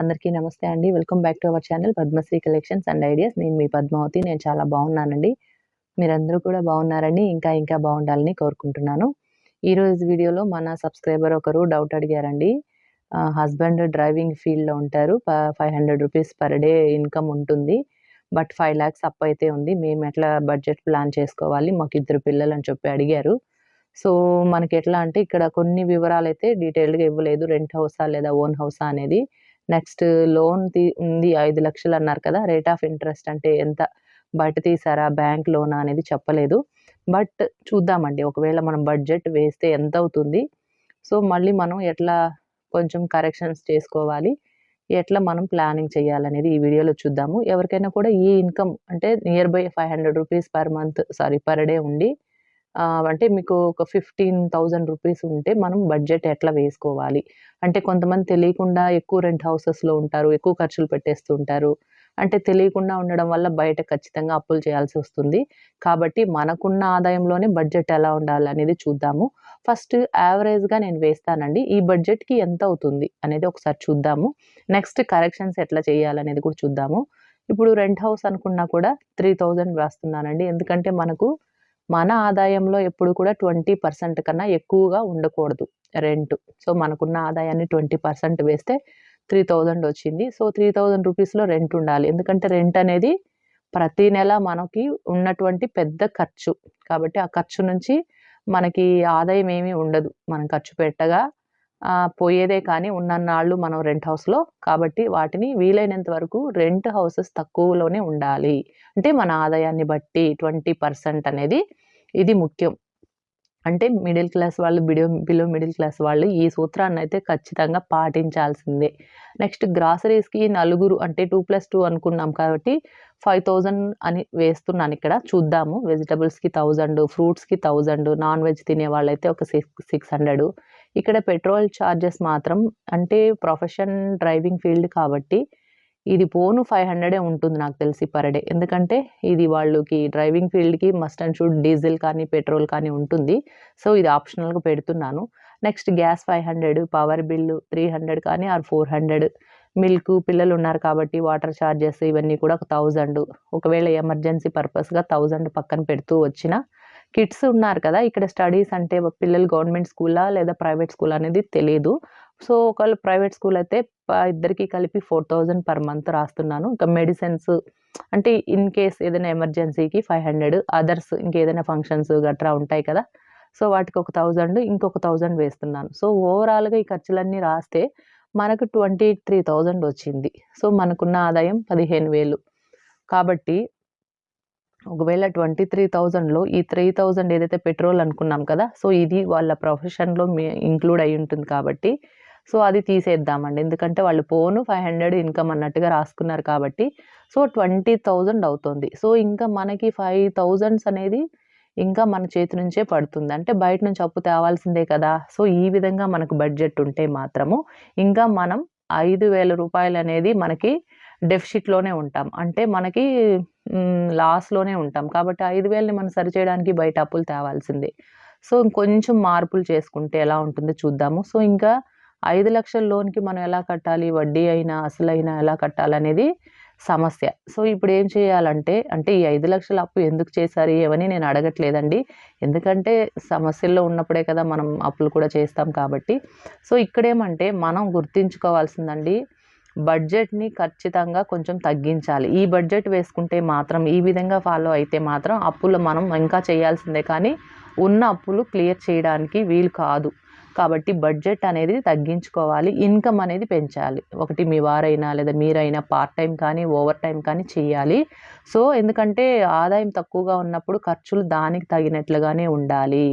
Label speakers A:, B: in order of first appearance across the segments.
A: అందరికీ నమస్తే అండి. Welcome back to our channel Padmashri collections and ideas. నేను మీ పద్మావతి. నేను చాలా బాగున్నానండి. మీరందరూ కూడా బాగున్నారని ఇంకా ఇంకా బాగుండాలని కోరుకుంటున్నాను. ఈరోజు వీడియోలో మన సబ్స్క్రైబర్ ఒకరు డౌట్ అడిగారండి. హస్బెండ్ డ్రైవింగ్ ఫీల్డ్లో ఉంటారు. Five hundred rupees per day income ఉంటుంది. బట్ ఫైవ్ ల్యాక్స్ అప్ అయితే ఉంది. మేము ఎట్లా బడ్జెట్ ప్లాన్ చేసుకోవాలి? మాకు ఇద్దరు పిల్లలు అని చెప్పి అడిగారు. సో మనకి ఎట్లా అంటే ఇక్కడ కొన్ని వివరాలు అయితే డీటెయిల్డ్గా ఇవ్వలేదు. రెంట్ హౌసా లేదా ఓన్ హౌసా అనేది. నెక్స్ట్ లోన్ తీ ఉంది ఐదు లక్షలు అన్నారు కదా రేట్ ఆఫ్ ఇంట్రెస్ట్ అంటే ఎంత? బయట తీసారా బ్యాంక్ లోనా అనేది చెప్పలేదు. బట్ చూద్దామండి ఒకవేళ మనం బడ్జెట్ వేస్తే ఎంత అవుతుంది? సో మళ్ళీ మనం ఎట్లా కొంచెం కరెక్షన్స్ చేసుకోవాలి? ఎట్లా మనం ప్లానింగ్ చేయాలనేది ఈ వీడియోలో చూద్దాము. ఎవరికైనా కూడా ఈ ఇన్కమ్ అంటే near by five hundred rupees per month sorry per day ఉండి అంటే మీకు ఒక ఫిఫ్టీన్ థౌజండ్ రూపీస్ ఉంటే మనం బడ్జెట్ ఎట్లా వేసుకోవాలి? అంటే కొంతమంది తెలియకుండా ఎక్కువ రెంట్ హౌసెస్లో ఉంటారు ఎక్కువ ఖర్చులు పెట్టేస్తుంటారు. అంటే తెలియకుండా ఉండడం వల్ల బయట ఖచ్చితంగా అప్పులు చేయాల్సి వస్తుంది. కాబట్టి మనకున్న ఆదాయంలోనే బడ్జెట్ ఎలా ఉండాలి అనేది చూద్దాము. ఫస్ట్ యావరేజ్గా నేను వేస్తానండి. ఈ బడ్జెట్కి ఎంత అవుతుంది అనేది ఒకసారి చూద్దాము. నెక్స్ట్ కరెక్షన్స్ ఎట్లా చేయాలనేది కూడా చూద్దాము. ఇప్పుడు రెంట్ హౌస్ అనుకున్నా కూడా త్రీ థౌజండ్ వేస్తున్నానండి. ఎందుకంటే మనకు మన ఆదాయంలో ఎప్పుడు కూడా ట్వంటీ పర్సెంట్ కన్నా ఎక్కువగా ఉండకూడదు రెంట్. సో మనకున్న ఆదాయాన్ని ట్వంటీ పర్సెంట్ వేస్తే త్రీ థౌజండ్ వచ్చింది. సో త్రీ థౌజండ్ రూపీస్లో రెంట్ ఉండాలి. ఎందుకంటే రెంట్ అనేది ప్రతి నెల మనకి ఉన్నటువంటి పెద్ద ఖర్చు. కాబట్టి ఆ ఖర్చు నుంచి మనకి ఆదాయం ఏమీ ఉండదు. మనం ఖర్చు పెట్టగా పోయేదే కానీ ఉన్నన్నాళ్ళు మనం రెంట్ హౌస్లో కాబట్టి వాటిని వీలైనంత వరకు రెంట్ హౌసెస్ తక్కువలోనే ఉండాలి. అంటే మన ఆదాయాన్ని బట్టి ట్వంటీ పర్సెంట్ అనేది ఇది ముఖ్యం. అంటే మిడిల్ క్లాస్ వాళ్ళు బిడో బిలో మిడిల్ క్లాస్ వాళ్ళు ఈ సూత్రాన్ని అయితే ఖచ్చితంగా పాటించాల్సిందే. నెక్స్ట్ గ్రాసరీస్కి నలుగురు అంటే టూ ప్లస్ టూ అనుకున్నాం కాబట్టి ఫైవ్ థౌజండ్ అని వేస్తున్నాను ఇక్కడ. చూద్దాము. వెజిటబుల్స్కి థౌజండ్ ఫ్రూట్స్కి థౌజండ్ నాన్ వెజ్ తినే వాళ్ళైతే ఒక సిక్స్ సిక్స్ హండ్రెడ్ ఇక్కడ పెట్రోల్ ఛార్జెస్ మాత్రం అంటే ప్రొఫెషన్ డ్రైవింగ్ ఫీల్డ్ కాబట్టి ఇది పోను ఫైవ్ హండ్రెడే ఉంటుంది నాకు తెలిసి పర్ డే. ఎందుకంటే ఇది వాళ్ళకి డ్రైవింగ్ ఫీల్డ్కి మస్ట్ అండ్ షుడ్ డీజిల్ కానీ పెట్రోల్ కానీ ఉంటుంది. సో ఇది ఆప్షనల్గా పెడుతున్నాను. Next gas five hundred power bill three hundred కానీ ఆర్ ఫోర్ హండ్రెడ్. మిల్క్ పిల్లలు ఉన్నారు కాబట్టి వాటర్ ఛార్జెస్ ఇవన్నీ కూడా ఒక థౌజండ్. ఒకవేళ ఎమర్జెన్సీ పర్పస్గా థౌజండ్ పక్కన పెడుతూ వచ్చిన కిడ్స్ ఉన్నారు కదా ఇక్కడ స్టడీస్ అంటే పిల్లలు గవర్నమెంట్ స్కూలా లేదా ప్రైవేట్ స్కూల్ అనేది తెలియదు సో ఒకవేళ ప్రైవేట్ స్కూల్ అయితే ఇద్దరికి కలిపి ఫోర్ థౌజండ్ పర్ మంత్ రాస్తున్నాను. ఇంకా మెడిసిన్స్ అంటే ఇన్ కేస్ ఏదైనా ఎమర్జెన్సీకి ఫైవ్ హండ్రెడ్ అదర్స్ ఇంకేదైనా ఫంక్షన్స్ గట్రా ఉంటాయి కదా సో వాటికి ఒక థౌజండ్ ఇంకొక థౌజండ్ వేస్తున్నాను. సో ఓవరాల్గా ఈ ఖర్చులన్నీ రాస్తే మనకు ట్వంటీ త్రీ థౌజండ్ వచ్చింది. సో మనకున్న ఆదాయం పదిహేను వేలు. కాబట్టి ఒకవేళ ట్వంటీ త్రీ థౌజండ్లో ఈ త్రీ థౌజండ్ ఏదైతే పెట్రోల్ అనుకున్నాం కదా సో ఇది వాళ్ళ ప్రొఫెషన్లో ఇంక్లూడ్ అయి ఉంటుంది కాబట్టి సో అది తీసేద్దామండి. ఎందుకంటే వాళ్ళు పోను ఫైవ్ హండ్రెడ్ ఇన్కమ్ అన్నట్టుగా రాసుకున్నారు కాబట్టి సో ట్వంటీ థౌజండ్ అవుతుంది. సో ఇంకా మనకి ఫైవ్ థౌజండ్స్ అనేది ఇంకా మన చేతి నుంచే పడుతుంది. అంటే బయట నుంచి అప్పు తేవాల్సిందే కదా. సో ఈ విధంగా మనకు బడ్జెట్ ఉంటే మాత్రము ఇంకా మనం ఐదు వేల రూపాయలు అనేది మనకి డెఫిషిట్లోనే ఉంటాం. అంటే మనకి లాస్లోనే ఉంటాం. కాబట్టి ఐదు వేలని మనం సరిచేయడానికి బయట అప్పులు తేవాల్సిందే. సో ఇంకొంచెం మార్పులు చేసుకుంటే ఎలా ఉంటుందో చూద్దాము. సో ఇంకా ఐదు లక్షల లోన్కి మనం ఎలా కట్టాలి? వడ్డీ అయినా అసలైనా ఎలా కట్టాలనేది సమస్య. సో ఇప్పుడు ఏం చేయాలంటే అంటే ఈ ఐదు లక్షల అప్పు ఎందుకు చేశారు? ఏమని నేను అడగట్లేదండి. ఎందుకంటే సమస్యల్లో ఉన్నప్పుడే కదా మనం అప్పులు కూడా చేస్తాం కాబట్టి. సో ఇక్కడేమంటే మనం గుర్తించుకోవాల్సిందండి బడ్జెట్ని ఖచ్చితంగా కొంచెం తగ్గించాలి. ఈ బడ్జెట్ వేసుకుంటే మాత్రం ఈ విధంగా ఫాలో అయితే మాత్రం అప్పులు మనం ఇంకా చేయాల్సిందే. కానీ ఉన్న అప్పులు క్లియర్ చేయడానికి వీలు కాదు. కాబట్టి బడ్జెట్ అనేది తగ్గించుకోవాలి ఇన్కమ్ అనేది పెంచాలి. ఒకటి మీ వారైనా లేదా మీరైనా పార్ట్ టైం కానీ ఓవర్ టైం కానీ చేయాలి. సో ఎందుకంటే ఆదాయం తక్కువగా ఉన్నప్పుడు ఖర్చులు దానికి తగినట్లుగానే ఉండాలి.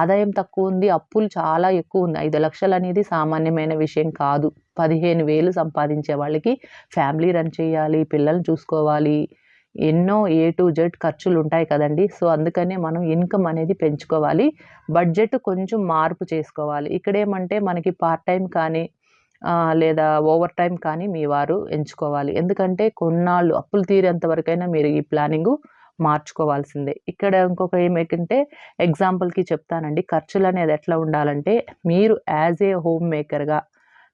A: ఆదాయం తక్కువ ఉంది అప్పులు చాలా ఎక్కువ ఉంది ఐదు లక్షలు అనేది సామాన్యమైన విషయం కాదు. పదిహేను వేలు సంపాదించే వాళ్ళకి ఫ్యామిలీ రన్ చేయాలి పిల్లల్ని చూసుకోవాలి. ఎన్నో ఏ టు జెడ్ ఖర్చులు ఉంటాయి కదండి. సో అందుకనే మనం ఇన్కమ్ అనేది పెంచుకోవాలి. బడ్జెట్ కొంచెం మార్పు చేసుకోవాలి. ఇక్కడేమంటే మనకి పార్ట్ టైం కానీ లేదా ఓవర్ టైం కానీ మీ వారు ఎంచుకోవాలి. ఎందుకంటే కొన్నాళ్ళు అప్పులు తీరేంత వరకైనా మీరు ఈ ప్లానింగు మార్చుకోవాల్సిందే. ఇక్కడ ఇంకొక ఏమేంటంటే ఎగ్జాంపుల్కి చెప్తానండి. ఖర్చులు అనేది ఎట్లా ఉండాలంటే మీరు యాజ్ ఏ హోమ్ మేకర్గా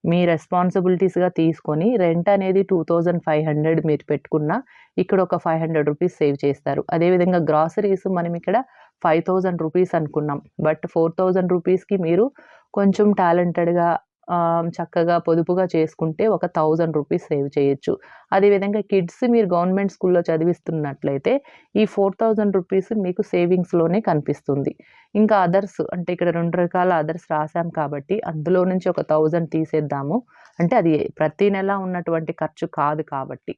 A: మీ రెస్పాన్సిబిలిటీస్‌గా తీసుకొని రెంట్ అనేది 2500 మీరు పెట్టుకున్నా, ఇక్కడ ఒక 500 రూపీస్ సేవ్ చేస్తారు. అదేవిధంగా గ్రాసరీస్ మనం ఇక్కడ 5000 రూపీస్ అనుకున్నాం. బట్ 4000 రూపీస్‌కి మీరు కొంచెం టాలెంటెడ్‌గా చక్కగా పొదుపుగా చేసుకుంటే ఒక థౌజండ్ రూపీస్ సేవ్ చేయొచ్చు. అదేవిధంగా కిడ్స్ మీరు గవర్నమెంట్ స్కూల్‌లో చదివిస్తున్నట్లయితే ఈ 4000 రూపీస్ మీకు సేవింగ్స్‌లోనే కనిపిస్తుంది. ఇంకా అదర్స్ అంటే ఇక్కడ రెండు రకాల అదర్స్ రాసాం కాబట్టి అందులో నుంచి ఒక థౌజండ్ తీసేద్దాము. అంటే అది ప్రతి నెల ఉన్నటువంటి ఖర్చు కాదు కాబట్టి.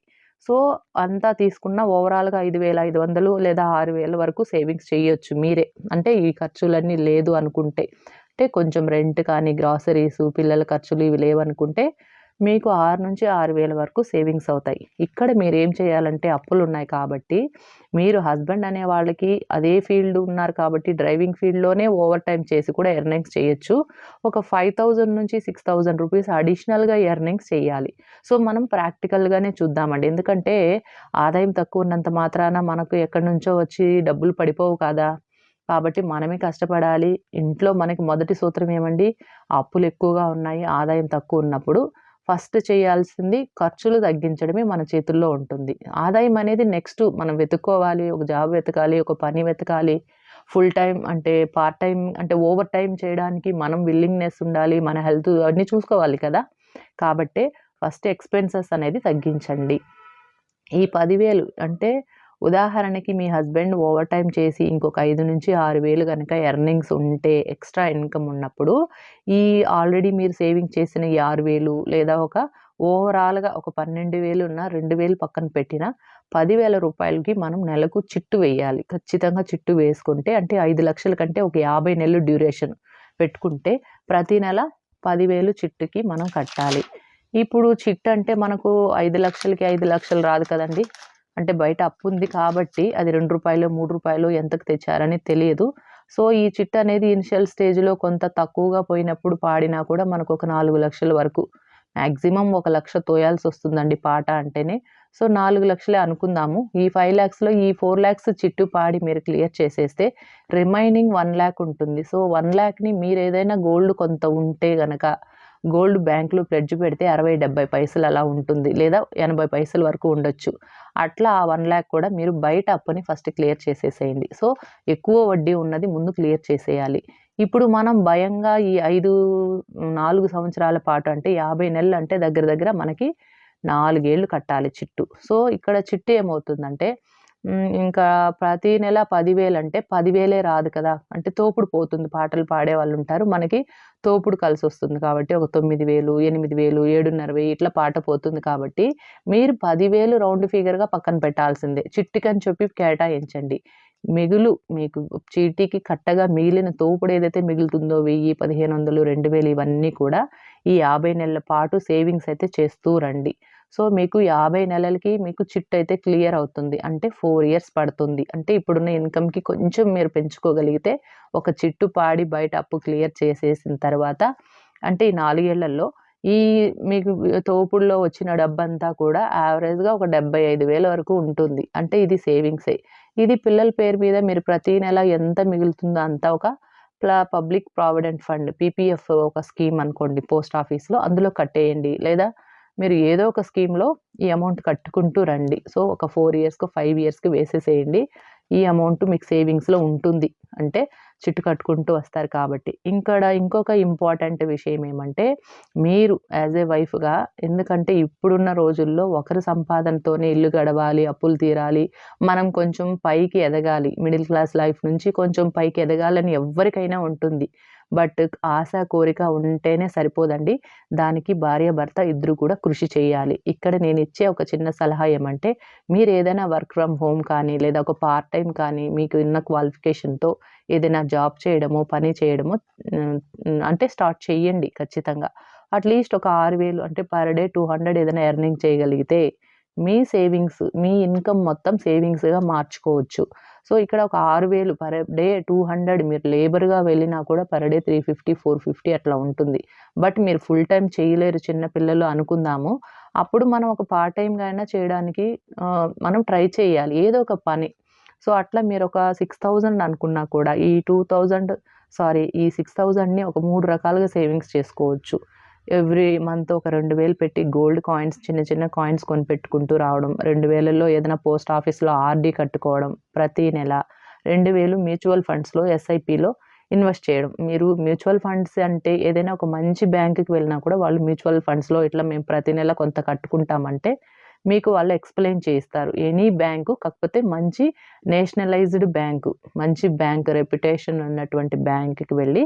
A: సో, అంతా తీసుకున్న ఓవరాల్‌గా 5500 లేదా ఆరు వేల వరకు సేవింగ్స్ చేయొచ్చు మీరే. అంటే ఈ ఖర్చులన్నీ లేదు అనుకుంటే. అంటే కొంచెం రెంట్ కానీ, గ్రాసరీస్ పిల్లల ఖర్చులు ఇవి లేవనుకుంటే మీకు 6-6000 వరకు సేవింగ్స్ అవుతాయి. ఇక్కడ మీరు ఏం చేయాలంటే అప్పులు ఉన్నాయి కాబట్టి మీరు హస్బెండ్ అనే వాళ్ళకి అదే ఫీల్డ్ ఉన్నారు కాబట్టి డ్రైవింగ్ ఫీల్డ్‌లోనే ఓవర్ టైం చేసి కూడా ఎర్నింగ్స్ చేయొచ్చు. ఒక 5000-6000 రూపీస్ అడిషనల్‌గా ఎర్నింగ్స్ చేయాలి. సో, మనం ప్రాక్టికల్‌గానే చూద్దామండి. ఎందుకంటే ఆదాయం తక్కువ ఉన్నంత మాత్రాన మనకు ఎక్కడి నుంచో వచ్చి డబ్బులు పడిపోవు కదా! కాబట్టి మనమే కష్టపడాలి. ఇంట్లో మనకి మొదటి సూత్రం ఏమండి? అప్పులు ఎక్కువగా ఉన్నాయి. ఆదాయం తక్కువ ఉన్నప్పుడు ఫస్ట్ చేయాల్సింది ఖర్చులు తగ్గించడమే మన చేతుల్లో ఉంటుంది. ఆదాయం అనేది నెక్స్ట్ మనం వెతుక్కోవాలి. ఒక జాబ్ వెతకాలి. ఒక పని వెతకాలి. ఫుల్ టైం అంటే పార్ట్ టైం అంటే ఓవర్ టైం చేయడానికి మనం విల్లింగ్‌నెస్ ఉండాలి. మన హెల్త్ అన్నీ చూసుకోవాలి కదా! కాబట్టే ఫస్ట్ ఎక్స్‌పెన్సెస్ అనేది తగ్గించండి. ఈ పదివేలు అంటే ఉదాహరణకి మీ హస్బెండ్ ఓవర్ టైం చేసి ఇంకొక ఐదు నుంచి ఆరు వేలు కనుక ఎర్నింగ్స్ ఉంటే ఎక్స్‌ట్రా ఇన్‌కమ్ ఉన్నప్పుడు ఈ ఆల్రెడీ మీరు సేవింగ్ చేసిన ఈ 6000 లేదా ఒక ఓవరాల్‌గా ఒక 12000 ఉన్న 2000 పక్కన పెట్టిన పదివేల రూపాయలకి మనం నెలకు చిట్టు వేయాలి. ఖచ్చితంగా చిట్టు వేసుకుంటే అంటే ఐదు లక్షల కంటే ఒక 50 నెలలు డ్యూరేషన్ పెట్టుకుంటే ప్రతి నెల పదివేలు చిట్టుకి మనం కట్టాలి. ఇప్పుడు చిట్ అంటే మనకు 5,00,000కి 5,00,000 రాదు కదండీ! అంటే బయట అప్పు ఉంది కాబట్టి అది రెండు రూపాయలు మూడు రూపాయలు ఎంతకు తెచ్చారని తెలియదు. సో, ఈ చిట్ అనేది ఇనిషియల్ స్టేజ్‌లో కొంత తక్కువగా పోయినప్పుడు పాడినా కూడా మనకు ఒక నాలుగు లక్షల వరకు మ్యాక్సిమమ్ ఒక లక్ష తోయాల్సి వస్తుందండి పాట అంటేనే. సో, 4,00,000 అనుకుందాము. ఈ 5,00,000లో ఈ 4,00,000 చిట్టు పాడి మీరు క్లియర్ చేసేస్తే రిమైనింగ్ వన్ ల్యాక్ ఉంటుంది. సో, వన్ ల్యాక్ని మీరు ఏదైనా గోల్డ్ కొంత ఉంటే గనక గోల్డ్ బ్యాంక్‌లో ప్లెడ్జ్ పెడితే 60, 70 పైసలు అలా ఉంటుంది. లేదా 80 పైసల వరకు ఉండొచ్చు. అట్లా ఆ వన్ ల్యాక్ కూడా మీరు బయట అప్పుని ఫస్ట్ క్లియర్ చేసేసేయండి. సో, ఎక్కువ వడ్డీ ఉన్నది ముందు క్లియర్ చేసేయాలి. ఇప్పుడు మనం భయంగా ఈ 5 4 సంవత్సరాల పాటు అంటే 50 నెలలు అంటే దగ్గర దగ్గర మనకి నాలుగేళ్ళు కట్టాలి చిట్టు. సో, ఇక్కడ చిట్టు ఏమవుతుందంటే ఇంకా ప్రతి నెల పదివేలు అంటే పదివేలే రాదు కదా! అంటే తోపుడు పోతుంది. పాటలు పాడే వాళ్ళు ఉంటారు మనకి తోపుడు కలిసి వస్తుంది కాబట్టి ఒక 9,000, 8,000, 7,500 ఇట్లా పాట పోతుంది కాబట్టి మీరు పదివేలు రౌండ్ ఫిగర్‌గా పక్కన పెట్టాల్సిందే. చిట్టికని చెప్పి కేటాయించండి. మిగులు మీకు చీటీకి కట్టగా మిగిలిన తోపుడు ఏదైతే మిగులుతుందో 1000, 1500, 2000 ఇవన్నీ కూడా ఈ 50 నెలల పాటు సేవింగ్స్ అయితే చేస్తూ రండి. సో, మీకు 50 నెలలకి మీకు చిట్ అయితే క్లియర్ అవుతుంది. అంటే ఫోర్ ఇయర్స్ పడుతుంది. అంటే ఇప్పుడున్న ఇన్‌కమ్‌కి కొంచెం మీరు పెంచుకోగలిగితే ఒక చిట్టు పాడి బయట అప్పు క్లియర్ చేసేసిన తర్వాత అంటే ఈ నాలుగేళ్ళలో ఈ మీకు తోపుడులో వచ్చిన డబ్బంతా కూడా యావరేజ్‌గా ఒక 75,000 వరకు ఉంటుంది. అంటే ఇది సేవింగ్సే. ఇది పిల్లల పేరు మీద మీరు ప్రతి నెల ఎంత మిగులుతుందో అంతా ఒక పబ్లిక్ ప్రావిడెంట్ ఫండ్ పీపీఎఫ్ ఒక స్కీమ్ అనుకోండి పోస్ట్ ఆఫీస్‌లో అందులో కట్టేయండి. లేదా మీరు ఏదో ఒక స్కీమ్‌లో ఈ అమౌంట్ కట్టుకుంటూ రండి. సో, ఒక ఫోర్ ఇయర్స్కి ఫైవ్ ఇయర్స్‌కి వేసేసేయండి. ఈ అమౌంట్ మీకు సేవింగ్స్‌లో ఉంటుంది. అంటే చిట్టు కట్టుకుంటూ వస్తారు కాబట్టి. ఇక్కడ ఇంకొక ఇంపార్టెంట్ విషయం ఏమంటే మీరు యాస్ ఎ వైఫ్‌గా ఎందుకంటే ఇప్పుడున్న రోజుల్లో ఒకరి సంపాదనతోనే ఇల్లు గడవాలి, అప్పులు తీరాలి, మనం కొంచెం పైకి ఎదగాలి. మిడిల్ క్లాస్ లైఫ్ నుంచి కొంచెం పైకి ఎదగాలని ఎవరికైనా ఉంటుంది. బట్ ఆశ, కోరిక ఉంటేనే సరిపోదండి. దానికి భార్య, భర్త ఇద్దరు కూడా కృషి చేయాలి. ఇక్కడ నేను ఇచ్చే ఒక చిన్న సలహా ఏమంటే మీరు ఏదైనా వర్క్ ఫ్రమ్ హోమ్ కానీ లేదా ఒక పార్ట్ టైం కానీ మీకు ఉన్న క్వాలిఫికేషన్‌తో ఏదైనా జాబ్ చేయడమో, పని చేయడమో అంటే స్టార్ట్ చేయండి ఖచ్చితంగా. అట్‌లీస్ట్ ఒక ఆరు వేలు అంటే పర్ డే 200 ఏదైనా ఎర్నింగ్ చేయగలిగితే మీ సేవింగ్స్ మీ ఇన్‌కమ్ మొత్తం సేవింగ్స్‌గా మార్చుకోవచ్చు. సో, ఇక్కడ ఒక ఆరు వేలు పర్ డే 200 మీరు లేబర్‌గా వెళ్ళినా కూడా పర్ డే 350, 450 అట్లా ఉంటుంది. బట్ మీరు ఫుల్ టైం చేయలేరు చిన్న పిల్లలు అనుకుందాము. అప్పుడు మనం ఒక పార్ట్ టైంగా అయినా చేయడానికి మనం ట్రై చేయాలి. ఏదో ఒక పని. సో, అట్లా మీరు ఒక సిక్స్ థౌజండ్ అనుకున్నా కూడా ఈ 2000 సారీ ఈ 6,000ని ఒక మూడు రకాలుగా సేవింగ్స్ చేసుకోవచ్చు. ఎవ్రీ మంత్ ఒక రెండు వేలు పెట్టి గోల్డ్ కాయిన్స్ చిన్న చిన్న కాయిన్స్ కొని పెట్టుకుంటూ రావడం రెండు వేలలో ఏదైనా పోస్ట్ ఆఫీస్లో ఆర్డీ కట్టుకోవడం ప్రతి నెల రెండు వేలు మ్యూచువల్ ఫండ్స్లో ఎస్ఐపిలో ఇన్వెస్ట్ చేయడం. మీరు మ్యూచువల్ ఫండ్స్ అంటే ఏదైనా ఒక మంచి బ్యాంకుకి వెళ్ళినా కూడా వాళ్ళు మ్యూచువల్ ఫండ్స్లో ఇట్లా మేము ప్రతి నెల కొంత కట్టుకుంటామంటే మీకు వాళ్ళు ఎక్స్ప్లెయిన్ చేస్తారు ఎనీ బ్యాంకు కాకపోతే మంచి నేషనలైజ్డ్ బ్యాంకు మంచి బ్యాంక్ రెప్యుటేషన్ ఉన్నటువంటి బ్యాంకుకి వెళ్ళి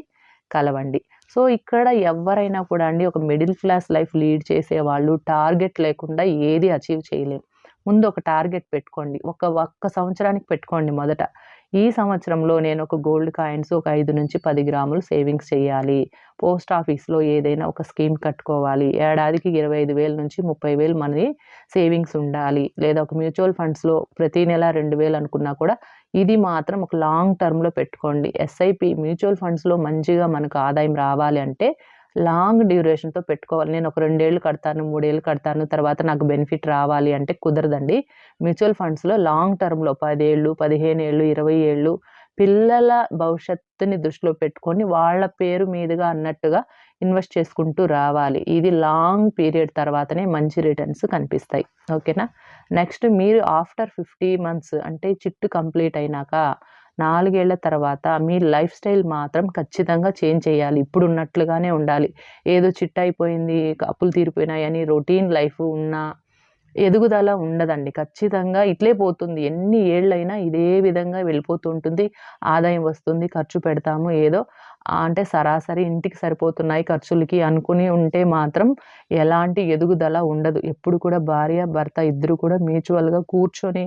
A: కలవండి. సో ఇక్కడ ఎవరైనా కూడా అండి ఒక మిడిల్ క్లాస్ లైఫ్ లీడ్ చేసే వాళ్ళు టార్గెట్ లేకుండా ఏది అచీవ్ చేయలేము ముందు ఒక టార్గెట్ పెట్టుకోండి. ఒక ఒక్క సంవత్సరానికి పెట్టుకోండి మొదట. ఈ సంవత్సరంలో నేను ఒక గోల్డ్ కాయిన్స్ ఒక ఐదు నుంచి పది గ్రాములు సేవింగ్స్ చేయాలి. పోస్ట్ ఆఫీస్లో ఏదైనా ఒక స్కీమ్ కట్టుకోవాలి. ఏడాదికి ఇరవై ఐదు వేల నుంచి ముప్పై వేలు మనది సేవింగ్స్ ఉండాలి. లేదా ఒక మ్యూచువల్ ఫండ్స్లో ప్రతి నెల రెండు వేలు అనుకున్నా కూడా ఇది మాత్రం ఒక లాంగ్ టర్మ్లో పెట్టుకోండి. ఎస్ఐపి మ్యూచువల్ ఫండ్స్లో మంచిగా మనకు ఆదాయం రావాలి అంటే లాంగ్ డ్యూరేషన్తో పెట్టుకోవాలి. నేను ఒక రెండేళ్ళు కడతాను మూడేళ్ళు కడతాను తర్వాత నాకు బెనిఫిట్ రావాలి అంటే కుదరదండి. మ్యూచువల్ ఫండ్స్లో లాంగ్ టర్మ్లో పదేళ్ళు పదిహేను ఏళ్ళు ఇరవై ఏళ్ళు పిల్లల భవిష్యత్తుని దృష్టిలో పెట్టుకొని వాళ్ళ పేరు మీదుగా అన్నట్టుగా ఇన్వెస్ట్ చేసుకుంటూ రావాలి. ఇది లాంగ్ పీరియడ్ తర్వాతనే మంచి రిటర్న్స్ కనిపిస్తాయి. ఓకేనా? నెక్స్ట్ మీరు ఆఫ్టర్ ఫిఫ్టీ మంత్స్ అంటే చిట్టు కంప్లీట్ అయినాక నాలుగేళ్ళ తర్వాత మీ లైఫ్ స్టైల్ మాత్రం ఖచ్చితంగా చేంజ్ చేయాలి. ఇప్పుడు ఉన్నట్లుగానే ఉండాలి. ఏదో చిట్ అయిపోయింది అప్పులు తీరిపోయినాయని రొటీన్ లైఫ్ ఉన్నా ఎదుగుదల ఉండదండి. ఖచ్చితంగా ఇట్లే పోతుంది. ఎన్ని ఏళ్ళైనా ఇదే విధంగా వెళ్ళిపోతూ ఉంటుంది ఆదాయం వస్తుంది ఖర్చు పెడతాము ఏదో అంటే సరాసరి ఇంటికి సరిపోతున్నాయి ఖర్చులకి అనుకుని ఉంటే మాత్రం ఎలాంటి ఎదుగుదల ఉండదు. ఎప్పుడు కూడా భార్య భర్త ఇద్దరు కూడా మ్యూచువల్గా కూర్చొని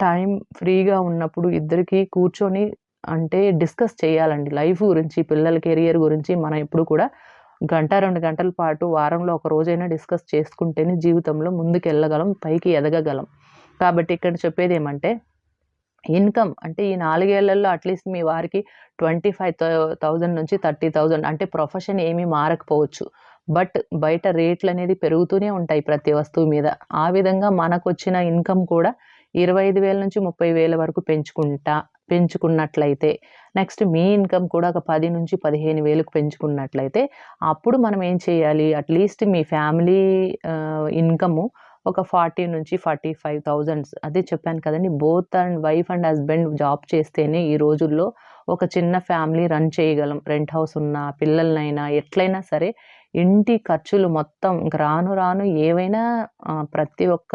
A: టైం ఫ్రీగా ఉన్నప్పుడు ఇద్దరికి కూర్చొని అంటే డిస్కస్ చేయాలండి. లైఫ్ గురించి పిల్లల కెరియర్ గురించి మనం ఎప్పుడు కూడా గంట రెండు గంటల పాటు వారంలో ఒక రోజైనా డిస్కస్ చేసుకుంటేనే జీవితంలో ముందుకు వెళ్ళగలం పైకి ఎదగగలం. కాబట్టి ఇక్కడ చెప్పేది ఏమంటే ఇన్కమ్ అంటే ఈ నాలుగేళ్ళలో అట్లీస్ట్ మీ వారికి ట్వంటీ ఫైవ్ థౌజండ్ నుంచి థర్టీ థౌజండ్ అంటే ప్రొఫెషన్ ఏమీ మారకపోవచ్చు. బట్ బయట రేట్లు అనేది పెరుగుతూనే ఉంటాయి ప్రతి వస్తువు మీద. ఆ విధంగా మనకు వచ్చిన ఇన్కమ్ కూడా ఇరవై ఐదు వేల నుంచి ముప్పై వేల వరకు పెంచుకుంటా పెంచుకున్నట్లయితే నెక్స్ట్ మీ ఇన్కమ్ కూడా ఒక పది నుంచి పదిహేను వేలకు పెంచుకున్నట్లయితే అప్పుడు మనం ఏం చేయాలి? అట్లీస్ట్ మీ ఫ్యామిలీ ఇన్కము ఒక ఫార్టీ నుంచి ఫార్టీ ఫైవ్ థౌజండ్స్. అదే చెప్పాను కదండి both and wife and husband job చేస్తేనే ఈ రోజుల్లో ఒక చిన్న ఫ్యామిలీ రన్ చేయగలం. రెంట్ హౌస్ ఉన్న పిల్లలనైనా ఎట్లయినా సరే ఇంటి ఖర్చులు మొత్తం రాను రాను ఏవైనా ప్రతి ఒక్క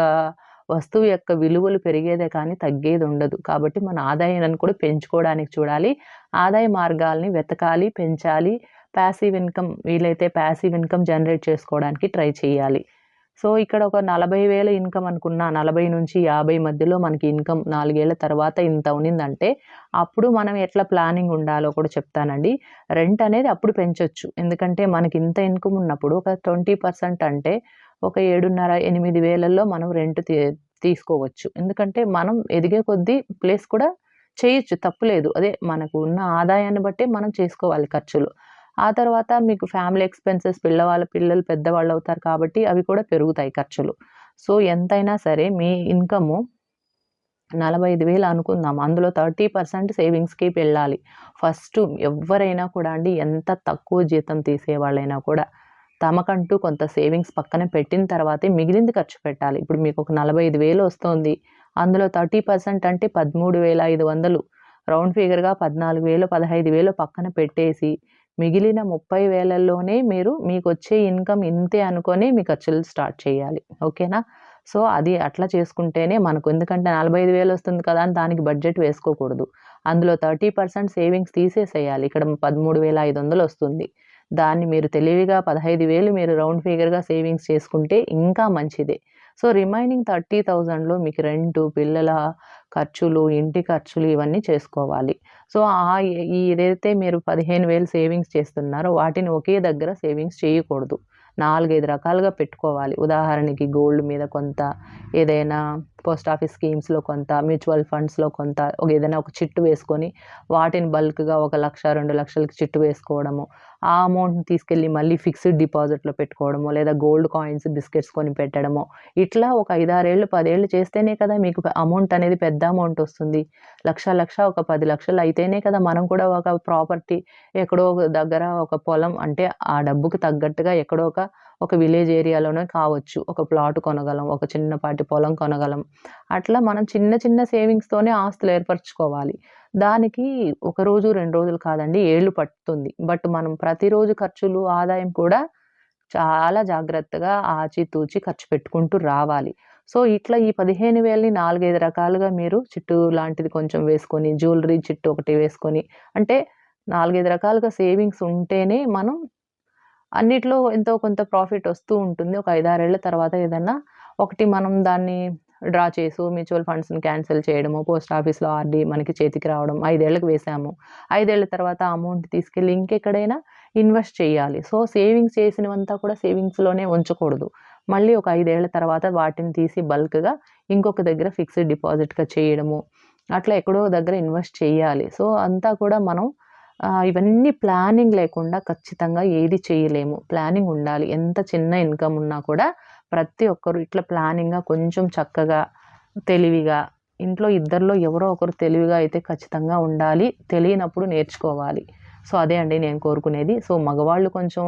A: వస్తువు యొక్క విలువలు పెరిగేదే కానీ తగ్గేది ఉండదు కాబట్టి మన ఆదాయాన్ని కూడా పెంచుకోవడానికి చూడాలి. ఆదాయ మార్గాల్ని వెతకాలి పెంచాలి. ప్యాసివ్ ఇన్కమ్ వీలైతే ప్యాసివ్ ఇన్కమ్ జనరేట్ చేసుకోవడానికి ట్రై చేయాలి. సో ఇక్కడ ఒక నలభై వేల ఇన్కమ్ అనుకున్న నలభై నుంచి యాభై మధ్యలో మనకి ఇన్కమ్ నాలుగేళ్ళ తర్వాత ఇంత ఉన్నిందంటే అప్పుడు మనం ఎట్లా ప్లానింగ్ ఉండాలో కూడా చెప్తానండి. రెంట్ అనేది అప్పుడు పెంచవచ్చు ఎందుకంటే మనకి ఇంత ఇన్కమ్ ఉన్నప్పుడు ఒక ట్వంటీ పర్సెంట్ అంటే ఒక ఏడున్నర ఎనిమిది వేలల్లో మనం రెంట్ తీ తీసుకోవచ్చు. ఎందుకంటే మనం ఎదిగే కొద్దీ ప్లేస్ కూడా చేయొచ్చు. తప్పులేదు అదే మనకు ఉన్న ఆదాయాన్ని బట్టే మనం చేసుకోవాలి ఖర్చులు. ఆ తర్వాత మీకు ఫ్యామిలీ ఎక్స్పెన్సెస్ పిల్లవాళ్ళ పిల్లలు పెద్దవాళ్ళు అవుతారు కాబట్టి అవి కూడా పెరుగుతాయి ఖర్చులు. సో ఎంతైనా సరే మీ ఇన్కము నలభై ఐదు వేలు అనుకుందాం. అందులో థర్టీ పర్సెంట్ సేవింగ్స్కి వెళ్ళాలి. ఫస్ట్ ఎవరైనా కూడా అండి ఎంత తక్కువ జీతం తీసేవాళ్ళైనా కూడా తమకంటూ కొంత సేవింగ్స్ పక్కన పెట్టిన తర్వాతే మిగిలింది ఖర్చు పెట్టాలి. ఇప్పుడు మీకు ఒక నలభై ఐదు వేలు వస్తుంది. అందులో థర్టీ పర్సెంట్ అంటే పదమూడు వేల ఐదు వందలు. రౌండ్ ఫిగర్గా పద్నాలుగు వేలు పదహైదు వేలు పక్కన పెట్టేసి మిగిలిన ముప్పై వేలల్లోనే మీరు మీకు వచ్చే ఇన్కమ్ ఇంతే అనుకొని మీ ఖర్చులు స్టార్ట్ చేయాలి. ఓకేనా? సో అది అట్లా చేసుకుంటేనే మనకు ఎందుకంటే నలభై ఐదు వేలు వస్తుంది కదా అని దానికి బడ్జెట్ వేసుకోకూడదు. అందులో థర్టీ పర్సెంట్ సేవింగ్స్ తీసేసేయాలి. ఇక్కడ పదమూడు వేల ఐదు వందలు వస్తుంది. దాన్ని మీరు తెలివిగా పదహైదు వేలు మీరు రౌండ్ ఫిగర్గా సేవింగ్స్ చేసుకుంటే ఇంకా మంచిదే. సో రిమైనింగ్ థర్టీ థౌజండ్లో మీకు రెంట్ పిల్లల ఖర్చులు ఇంటి ఖర్చులు ఇవన్నీ చేసుకోవాలి. సో ఆ ఏదైతే మీరు పదిహేను వేలు సేవింగ్స్ చేస్తున్నారో వాటిని ఒకే దగ్గర సేవింగ్స్ చేయకూడదు. నాలుగైదు రకాలుగా పెట్టుకోవాలి. ఉదాహరణకి గోల్డ్ మీద కొంత ఏదైనా పోస్ట్ ఆఫీస్ స్కీమ్స్లో కొంత మ్యూచువల్ ఫండ్స్లో కొంత ఒక ఏదైనా ఒక చిట్టు వేసుకొని వాటిని బల్క్గా ఒక లక్ష రెండు లక్షలకి చిట్టు వేసుకోవడము. ఆ అమౌంట్‌ని తీసుకెళ్ళి మళ్ళీ ఫిక్స్డ్ డిపాజిట్‌లో పెట్టుకోవడమో, లేదా గోల్డ్ కాయిన్స్, బిస్కెట్స్ కొని పెట్టడమో, ఇట్లా ఒక 5, 6 ఏళ్ళు, 10 ఏళ్ళు చేస్తేనే కదా మీకు అమౌంట్ అనేది పెద్ద అమౌంట్ వస్తుంది. లక్ష, లక్ష ఒక పది లక్షలు అయితేనే కదా మనం కూడా ఒక ప్రాపర్టీ ఎక్కడో ఒక దగ్గర ఒక పొలం అంటే ఆ డబ్బుకు తగ్గట్టుగా ఎక్కడో ఒక, ఒక విలేజ్ ఏరియాలోనే కావచ్చు. ఒక ప్లాట్ కొనగలం. ఒక చిన్నపాటి పొలం కొనగలం. అట్లా మనం చిన్న, చిన్న సేవింగ్స్‌తోనే ఆస్తులు ఏర్పరచుకోవాలి. దానికి ఒక రోజు, రెండు రోజులు కాదండి ఏళ్ళు పట్టుతుంది. బట్ మనం ప్రతిరోజు ఖర్చులు, ఆదాయం కూడా చాలా జాగ్రత్తగా ఆచితూచి ఖర్చు పెట్టుకుంటూ రావాలి. సో, ఇట్లా ఈ 15,000ని 4, 5 రకాలుగా మీరు చిట్టు లాంటిది కొంచెం వేసుకొని, జ్యువెలరీ చిట్టు ఒకటి వేసుకొని, అంటే 4, 5 రకాలుగా సేవింగ్స్ ఉంటేనే మనం అన్నిట్లో ఎంతో కొంత ప్రాఫిట్ వస్తూ ఉంటుంది. ఒక ఐదారేళ్ళ తర్వాత ఏదన్నా ఒకటి మనం దాన్ని డ్రా చేసు మ్యూచువల్ ఫండ్స్‌ని క్యాన్సిల్ చేయడము పోస్ట్ ఆఫీస్‌లో ఆర్‌డీ మనకి చేతికి రావడం, ఐదేళ్ళకు వేసాము. ఐదేళ్ళ తర్వాత అమౌంట్ తీసుకెళ్ళి ఇంకెక్కడైనా ఇన్వెస్ట్ చేయాలి. సో, సేవింగ్స్ చేసినవంతా కూడా సేవింగ్స్‌లోనే ఉంచకూడదు. మళ్ళీ ఒక ఐదేళ్ళ తర్వాత వాటిని తీసి బల్క్‌గా ఇంకొక దగ్గర ఫిక్స్డ్ డిపాజిట్‌గా చేయడము, అట్లా ఎక్కడో దగ్గర ఇన్వెస్ట్ చేయాలి. సో, అంతా కూడా మనం ఇవన్నీ ప్లానింగ్ లేకుండా ఖచ్చితంగా ఏది చేయలేము. ప్లానింగ్ ఉండాలి. ఎంత చిన్న ఇన్‌కమ్ ఉన్నా కూడా ప్రతి ఒక్కరు ఇట్లా ప్లానింగ్‌గా కొంచెం చక్కగా, తెలివిగా ఇంట్లో ఇద్దరిలో ఎవరో ఒకరు తెలివిగా అయితే ఖచ్చితంగా ఉండాలి. తెలియనప్పుడు నేర్చుకోవాలి. సో, అదే అండి నేను కోరుకునేది. సో, మగవాళ్ళు కొంచెం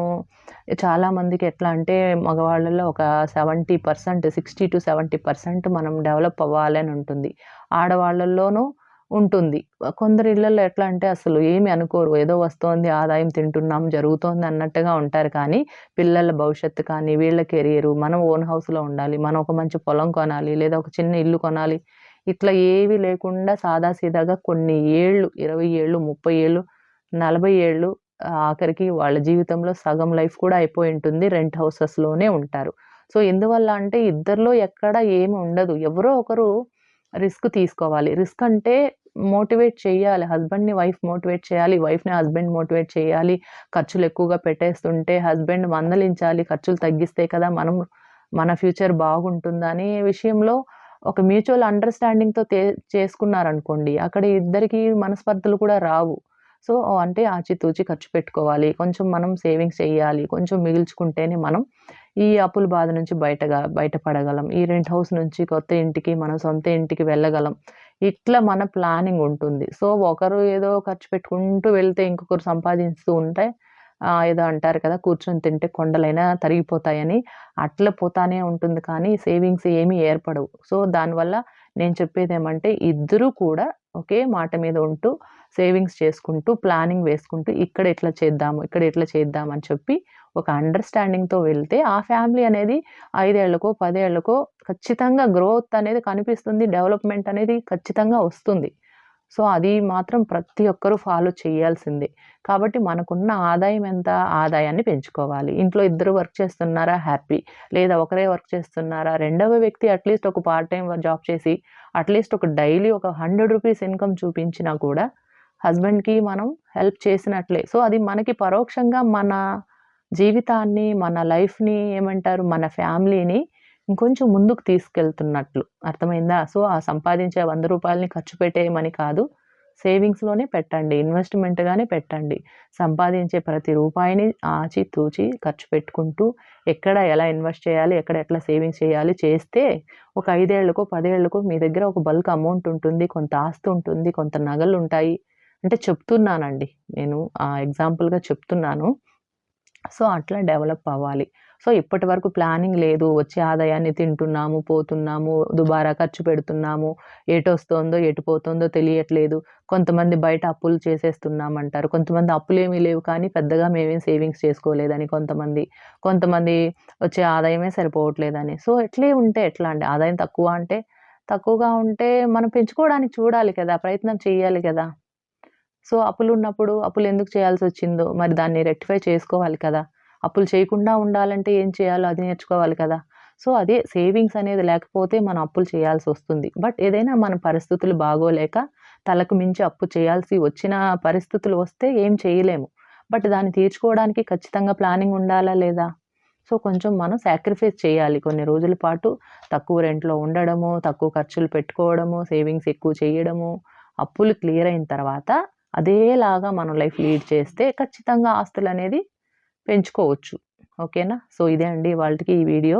A: చాలామందికి ఎట్లా అంటే మగవాళ్ళలో ఒక 70% 60-70% మనం డెవలప్ అవ్వాలని ఉంటుంది. ఆడవాళ్ళలోనూ ఉంటుంది. కొందరు ఇళ్ళల్లో ఎట్లా అంటే అసలు ఏమి అనుకోరు. ఏదో వస్తోంది ఆదాయం తింటున్నాం, జరుగుతోంది అన్నట్టుగా ఉంటారు కానీ, పిల్లల భవిష్యత్తు కానీ, వీళ్ళ కెరియరు, మనం ఓన్ హౌస్‌లో ఉండాలి. మనం ఒక మంచి పొలం కొనాలి, లేదా ఒక చిన్న ఇల్లు కొనాలి. ఇట్లా ఏవి లేకుండా సాదాసీదాగా కొన్ని ఏళ్ళు, 20 ఏళ్ళు, 30 ఏళ్ళు, 40 ఏళ్ళు ఆఖరికి వాళ్ళ జీవితంలో సగం లైఫ్ కూడా అయిపోయి ఉంటుంది. రెంట్ హౌసెస్‌లోనే ఉంటారు. సో, ఎందువల్ల అంటే ఇద్దరిలో ఎక్కడ ఏమి ఉండదు. ఎవరో ఒకరు రిస్క్ తీసుకోవాలి. రిస్క్ అంటే మోటివేట్ చేయాలి. హస్బెండ్‌ని వైఫ్ మోటివేట్ చేయాలి. వైఫ్‌ని హస్బెండ్ మోటివేట్ చేయాలి. ఖర్చులు ఎక్కువగా పెట్టేస్తుంటే హస్బెండ్ మందలించాలి. ఖర్చులు తగ్గిస్తే కదా మనం మన ఫ్యూచర్ బాగుంటుందని విషయంలో ఒక మ్యూచువల్ అండర్‌స్టాండింగ్‌తో తే చేసుకున్నారనుకోండి, అక్కడ ఇద్దరికీ మనస్పర్ధలు కూడా రావు. సో, అంటే ఆచితూచి ఖర్చు పెట్టుకోవాలి. కొంచెం మనం సేవింగ్స్ చేయాలి. కొంచెం మిగిల్చుకుంటేనే మనం ఈ అప్పుల బాధ నుంచి బయటగా బయటపడగలం. ఈ రెంట్ హౌస్ నుంచి కొత్త ఇంటికి, మన సొంత ఇంటికి వెళ్ళగలం. ఇట్లా మన ప్లానింగ్ ఉంటుంది. సో, ఒకరు ఏదో ఖర్చు పెట్టుకుంటూ వెళ్తే ఇంకొకరు సంపాదిస్తూ ఉంటే ఏదో అంటారు కదా! కూర్చొని తింటే కొండలైనా తరిగిపోతాయని. అట్లా పోతానే ఉంటుంది కానీ సేవింగ్స్ ఏమీ ఏర్పడవు. సో, దానివల్ల నేను చెప్పేదేమంటే ఇద్దరూ కూడా ఒకే మాట మీద ఉంటూ సేవింగ్స్ చేసుకుంటూ, ప్లానింగ్ వేసుకుంటూ ఇక్కడ ఇట్లా చేద్దాము, ఇక్కడ ఇట్లా చేద్దాం అని చెప్పి ఒక అండర్‌స్టాండింగ్‌తో వెళ్తే ఆ ఫ్యామిలీ అనేది ఐదేళ్ళకో పదేళ్ళకో ఖచ్చితంగా గ్రోత్ అనేది కనిపిస్తుంది. డెవలప్‌మెంట్ అనేది ఖచ్చితంగా వస్తుంది. సో, అది మాత్రం ప్రతి ఒక్కరూ ఫాలో చేయాల్సిందే. కాబట్టి మనకున్న ఆదాయం ఎంత? ఆదాయాన్ని పెంచుకోవాలి. ఇంట్లో ఇద్దరు వర్క్ చేస్తున్నారా? హ్యాపీ. లేదా ఒకరే వర్క్ చేస్తున్నారా? రెండవ వ్యక్తి అట్‌లీస్ట్ ఒక పార్ట్ టైం జాబ్ చేసి అట్‌లీస్ట్ ఒక డైలీ ఒక హండ్రెడ్ రూపీస్ ఇన్‌కమ్ చూపించినా కూడా హస్బెండ్‌కి మనం హెల్ప్ చేసినట్లే. సో, అది మనకి పరోక్షంగా మన జీవితాన్ని, మన లైఫ్‌ని ఏమంటారు మన ఫ్యామిలీని ఇంకొంచెం ముందుకు తీసుకెళ్తున్నట్లు. అర్థమైందా? సో, ఆ సంపాదించే వంద రూపాయలని ఖర్చు పెట్టేయమని కాదు. సేవింగ్స్‌లోనే పెట్టండి. ఇన్వెస్ట్‌మెంట్‌గానే పెట్టండి. సంపాదించే ప్రతి రూపాయిని ఆచితూచి ఖర్చు పెట్టుకుంటూ ఎక్కడ ఎలా ఇన్వెస్ట్ చేయాలి? ఎక్కడ ఎట్లా సేవింగ్స్ చేయాలి? చేస్తే ఒక ఐదేళ్ళకో పదేళ్ళకో మీ దగ్గర ఒక బల్క్ అమౌంట్ ఉంటుంది. కొంత ఆస్తి ఉంటుంది. కొంత నగలు ఉంటాయి అంటే చెప్తున్నానండి. నేను ఆ ఎగ్జాంపుల్‌గా చెప్తున్నాను. సో, అట్లా డెవలప్ అవ్వాలి. సో, ఇప్పటి వరకు ప్లానింగ్ లేదు. వచ్చే ఆదాయాన్ని తింటున్నాము, పోతున్నాము, దుబారా ఖర్చు పెడుతున్నాము. ఎటొస్తోందో, ఎటు పోతుందో తెలియట్లేదు. కొంతమంది బయట అప్పులు చేసేస్తున్నామంటారు. కొంతమంది అప్పులేమీ లేవు కానీ పెద్దగా మేమేం సేవింగ్స్ చేసుకోలేదని కొంతమంది. కొంతమంది వచ్చే ఆదాయమే సరిపోవట్లేదని. సో, ఎట్లే ఉంటే ఎట్లా అండి? ఆదాయం తక్కువ అంటే తక్కువగా ఉంటే మనం పెంచుకోవడానికి చూడాలి కదా! ప్రయత్నం చేయాలి కదా! సో, అప్పులు ఉన్నప్పుడు అప్పులు ఎందుకు చేయాల్సి వచ్చిందో మరి దాన్ని రెక్టిఫై చేసుకోవాలి కదా! అప్పులు చేయకుండా ఉండాలంటే ఏం చేయాలో అది నేర్చుకోవాలి కదా! సో, అదే సేవింగ్స్ అనేది లేకపోతే మనం అప్పులు చేయాల్సి వస్తుంది బట్ ఏదైనా మన పరిస్థితులు బాగోలేక తలకు మించి అప్పు చేయాల్సి వచ్చిన పరిస్థితులు వస్తే ఏం చేయలేము. బట్ దాన్ని తీర్చుకోవడానికి ఖచ్చితంగా ప్లానింగ్ ఉండాలా లేదా? సో, కొంచెం మనం సాక్రిఫైస్ చేయాలి. కొన్ని రోజుల పాటు తక్కువ రెంట్‌లో ఉండడము, తక్కువ ఖర్చులు పెట్టుకోవడము, సేవింగ్స్ ఎక్కువ చేయడము, అప్పులు క్లియర్ అయిన తర్వాత అదేలాగా మనం లైఫ్ లీడ్ చేస్తే ఖచ్చితంగా ఆస్తులనేది పెంచుకోవచ్చు. ఓకేనా? సో ఇదే అండి వాళ్ళకి ఈ వీడియో.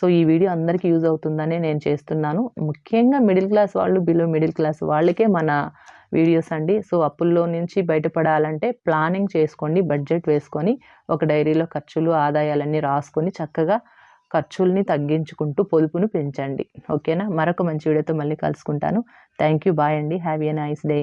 A: సో ఈ వీడియో అందరికీ యూజ్ అవుతుందని నేను చేస్తున్నాను. ముఖ్యంగా మిడిల్ క్లాస్ వాళ్ళు బిలో మిడిల్ క్లాస్ వాళ్ళకే మన వీడియోస్ అండి. సో అప్పుల్లో నుంచి బయటపడాలంటే ప్లానింగ్ చేసుకోండి బడ్జెట్ వేసుకొని ఒక డైరీలో ఖర్చులు ఆదాయాలన్నీ రాసుకొని చక్కగా ఖర్చుల్ని తగ్గించుకుంటూ పొదుపును పెంచండి. ఓకేనా? మరొక మంచి వీడియోతో మళ్ళీ కలుసుకుంటాను. Thank you. బాయ్ అండి. Have a nice day.